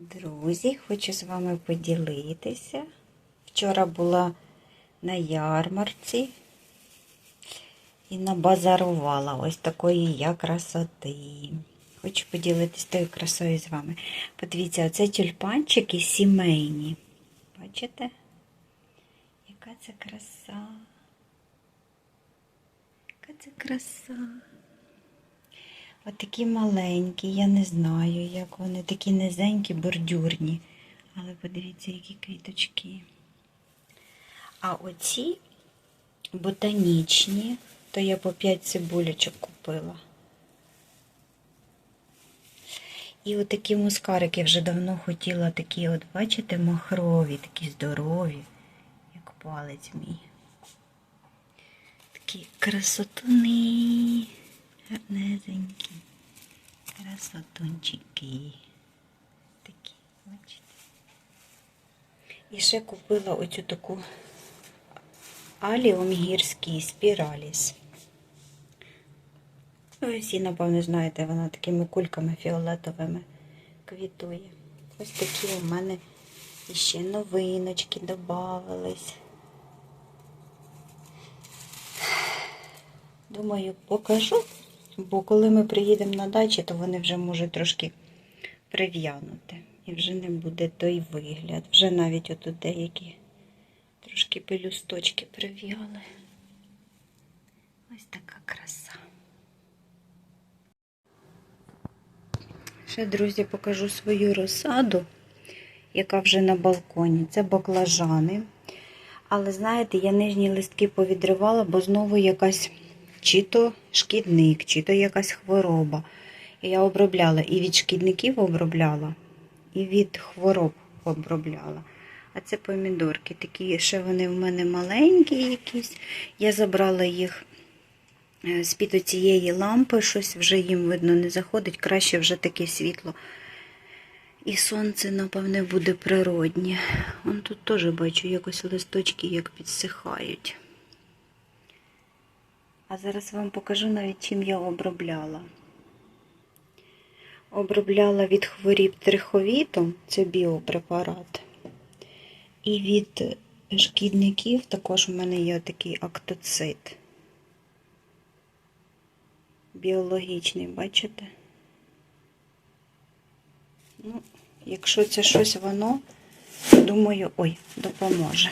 Друзі, хочу з вами поділитися. Вчора була на ярмарці і набазарувала ось такої я красоти. Хочу поділитися тою красою з вами. Подивіться, оце тюльпанчики сімейні. Бачите? Яка це краса? Яка це краса? Отакі маленькі, я не знаю, як вони, такі низенькі, бордюрні. Але подивіться, які квіточки. А оці ботанічні, то я по 5 цибулячок купила. І отакі мускарики вже давно хотіла, такі, от, бачите, махрові, такі здорові, як палець мій. Такі красотуни, гарнезенькі, красотунчики. Такі, бачите. І ще купила оцю таку аліум гірський спіраліс. Ви всі, напевно, знаєте, вона такими кульками фіолетовими квітує. Ось такі у мене ще новиночки додавались. Думаю, покажу, бо коли ми приїдемо на дачі, то вони вже можуть трошки прив'янути. І вже не буде той вигляд. Вже навіть отут деякі трошки пелюсточки прив'яли. Ось така краса. Ще, друзі, покажу свою розсаду, яка вже на балконі. Це баклажани. Але, знаєте, я нижні листки повідривала, бо знову якась чи то шкідник, чи то якась хвороба. Я обробляла і від шкідників обробляла, і від хвороб обробляла. А це помідорки. Такі ще вони в мене маленькі якісь. Я забрала їх е, з-під цієї лампи, щось вже їм видно не заходить, краще вже таке світло. І сонце, напевне, буде природнє. Вон тут теж бачу якось листочки як підсихають. А зараз вам покажу навіть чим я обробляла. Обробляла від хворіб триховітом, це біопрепарат. І від шкідників також в мене є такий актоцит. Біологічний, бачите? Ну, якщо це щось воно, думаю, ой, допоможе.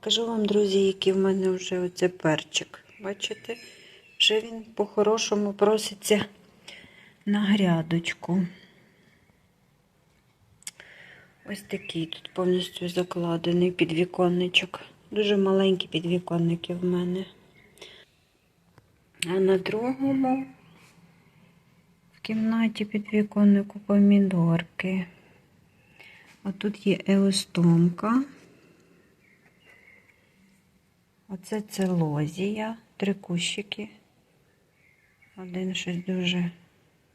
Покажу вам, друзі, який в мене вже оце перчик. Бачите? Вже він по-хорошому проситься на грядочку. Ось такий тут повністю закладений підвіконничок. Дуже маленькі підвіконники в мене. А на другому в кімнаті підвіконнику помідорки. Отут є еостомка. Оце целозія, три кущики. Один щось дуже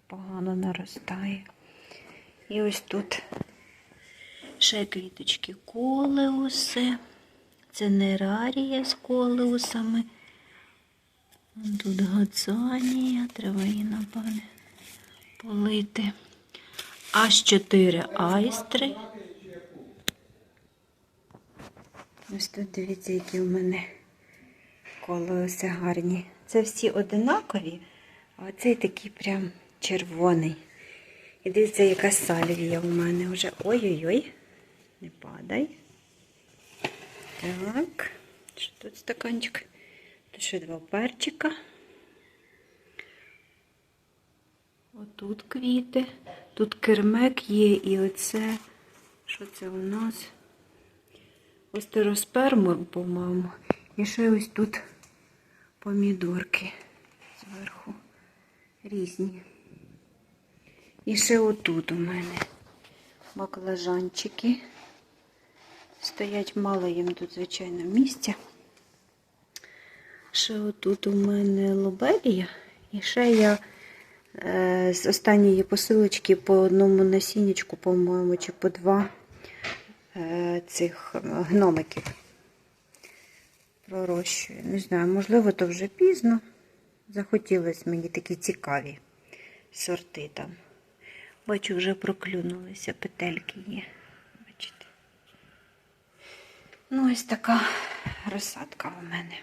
погано наростає. І ось тут ще квіточки колеуси. Це нерарія з колеусами. Тут гацанія, треба її, напевне, полити. Аж чотири айстри. Ось тут дивіться, які в мене колеса гарні. Це всі одинакові, а оцей такий прям червоний. І дивіться, яка сальвія в мене вже. Ой-ой-ой, не падай. Так, що тут стаканчик? Тут ще два перчика. Отут квіти. Тут кермек є і оце. Що це у нас? Остероспермор, по-моєму. І ще ось тут помідорки зверху. Різні. І ще отут у мене баклажанчики. Стоять мало їм тут, звичайно, місця. Ще отут у мене лобелія. І ще я е, з останньої посилочки по одному насіннячку, по-моєму, чи по два е, цих гномиків пророщую. Не знаю, можливо, то вже пізно. Захотілося мені такі цікаві сорти там. Бачу, вже проклюнулися, петельки є. Бачите. Ну, ось така розсадка у мене.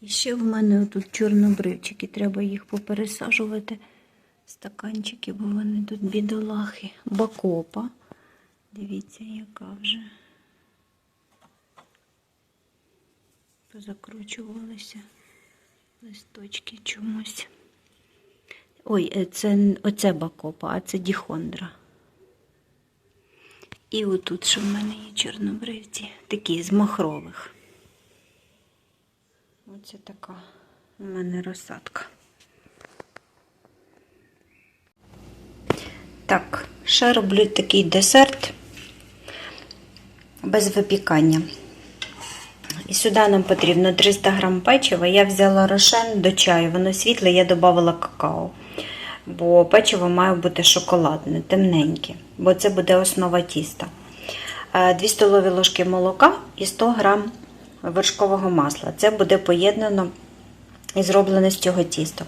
І ще в мене тут чорнобривчики, треба їх попересаджувати стаканчики, бо вони тут бідолахи. Бакопа. Дивіться, яка вже позакручувалися листочки чомусь. Ой, е, це оце бакопа, а це діхондра. І отут, що в мене є чорнобривці, такі з махрових. Оце така у мене розсадка. Так, ще роблю такий десерт без випікання. І сюди нам потрібно 300 грам печива. Я взяла рошен до чаю, воно світле, я додала какао. Бо печиво має бути шоколадне, темненьке, бо це буде основа тіста. 2 столові ложки молока і 100 грам вершкового масла. Це буде поєднано і зроблене з цього тіста.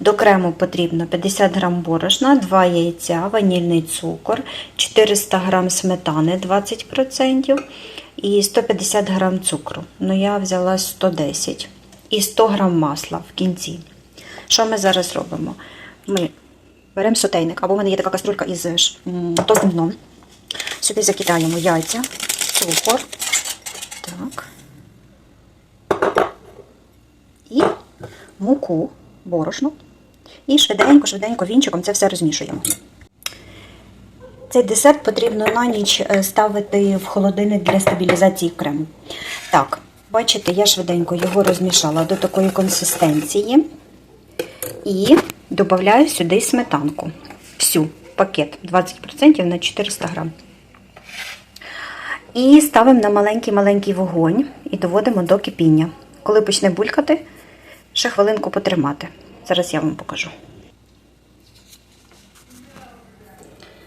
До крему потрібно 50 грам борошна, 2 яйця, ванільний цукор, 400 грам сметани 20% і 150 грам цукру. Ну, я взяла 110 і 100 грам масла в кінці. Що ми зараз робимо? Ми беремо сотейник, або в мене є така каструлька із м, товстим дном. Сюди закидаємо яйця, цукор. Так. І муку, борошно. І швиденько-швиденько вінчиком це все розмішуємо. Цей десерт потрібно на ніч е, ставити в холодильник для стабілізації крему. Так, бачите, я швиденько його розмішала до такої консистенції і додаю сюди сметанку. Всю пакет 20% на 400 грам. І ставимо на маленький-маленький вогонь і доводимо до кипіння. Коли почне булькати, ще хвилинку потримати. Зараз я вам покажу.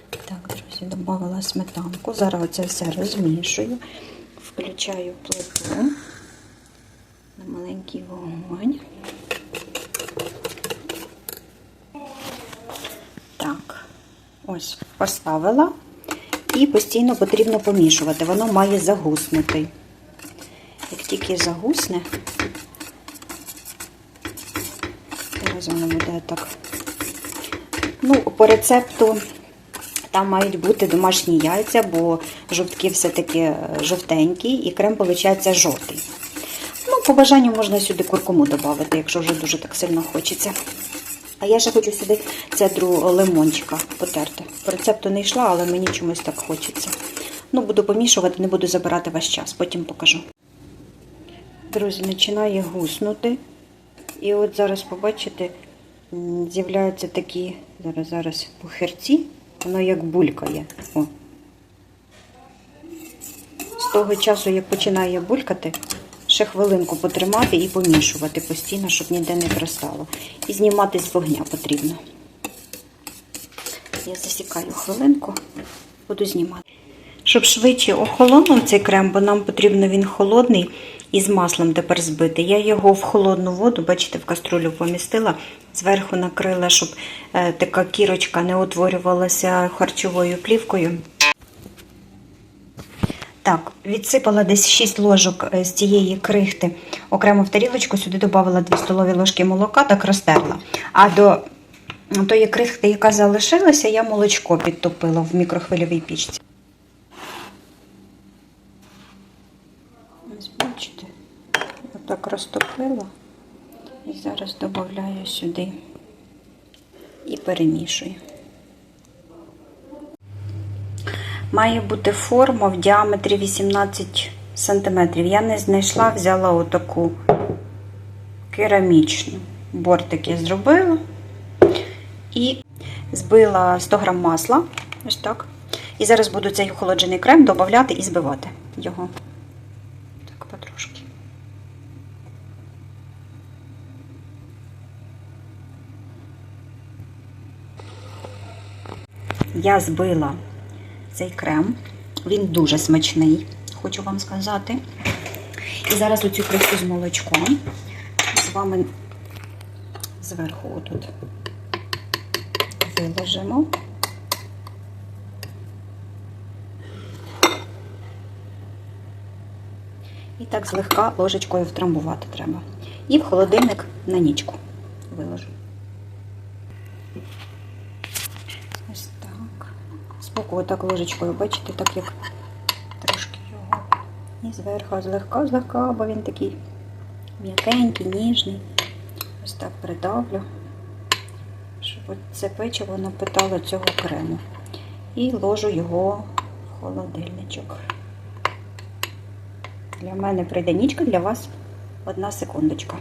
Так, друзі, додала сметанку. Зараз оце все розмішую. Включаю плиту на маленький вогонь. Так, ось поставила. І постійно потрібно помішувати. Воно має загуснути. Як тільки загусне, зараз воно. Ну, по рецепту там мають бути домашні яйця, бо жовтки все-таки жовтенькі, і крем, виходить, жовтий. Ну, по бажанню можна сюди куркуму додати, якщо вже дуже так сильно хочеться. А я ще хочу сюди цедру лимончика потерти. По рецепту не йшла, але мені чомусь так хочеться. Ну, буду помішувати, не буду забирати ваш час, потім покажу. Друзі, починає гуснути. І от зараз побачите, з'являються такі зараз зараз пухирці, воно як булькає. О. З того часу, як починає булькати, ще хвилинку потримати і помішувати постійно, щоб ніде не пристало. І знімати з вогня потрібно. Я засікаю хвилинку, буду знімати. Щоб швидше охолонув цей крем, бо нам потрібно він холодний і з маслом тепер збити. Я його в холодну воду, бачите, в каструлю помістила, зверху накрила, щоб е, така кірочка не утворювалася харчовою плівкою. Так, відсипала десь 6 ложок е, з цієї крихти окремо в тарілочку, сюди додавала 2 столові ложки молока, так розтерла. А до тої крихти, яка залишилася, я молочко підтопила в мікрохвильовій пічці. Ось бачите, отак розтопила і зараз додаю сюди і перемішую. Має бути форма в діаметрі 18 см. Я не знайшла, взяла отаку керамічну. Бортик я зробила і збила 100 г масла. Ось так. І зараз буду цей охолоджений крем додати і збивати його. Так, потрошки. Я збила цей крем. Він дуже смачний, хочу вам сказати. І зараз оцю кришку з молочком з вами зверху отут виложимо. І так злегка ложечкою втрамбувати треба. І в холодильник на нічку виложу. Збоку отак ложечкою, бачите, так як трошки його. І зверху злегка, злегка, бо він такий м'якенький, ніжний. Ось так придавлю, щоб це печиво напитало цього крему. І ложу його в холодильничок. Для мене прийде нічка, для вас одна секундочка.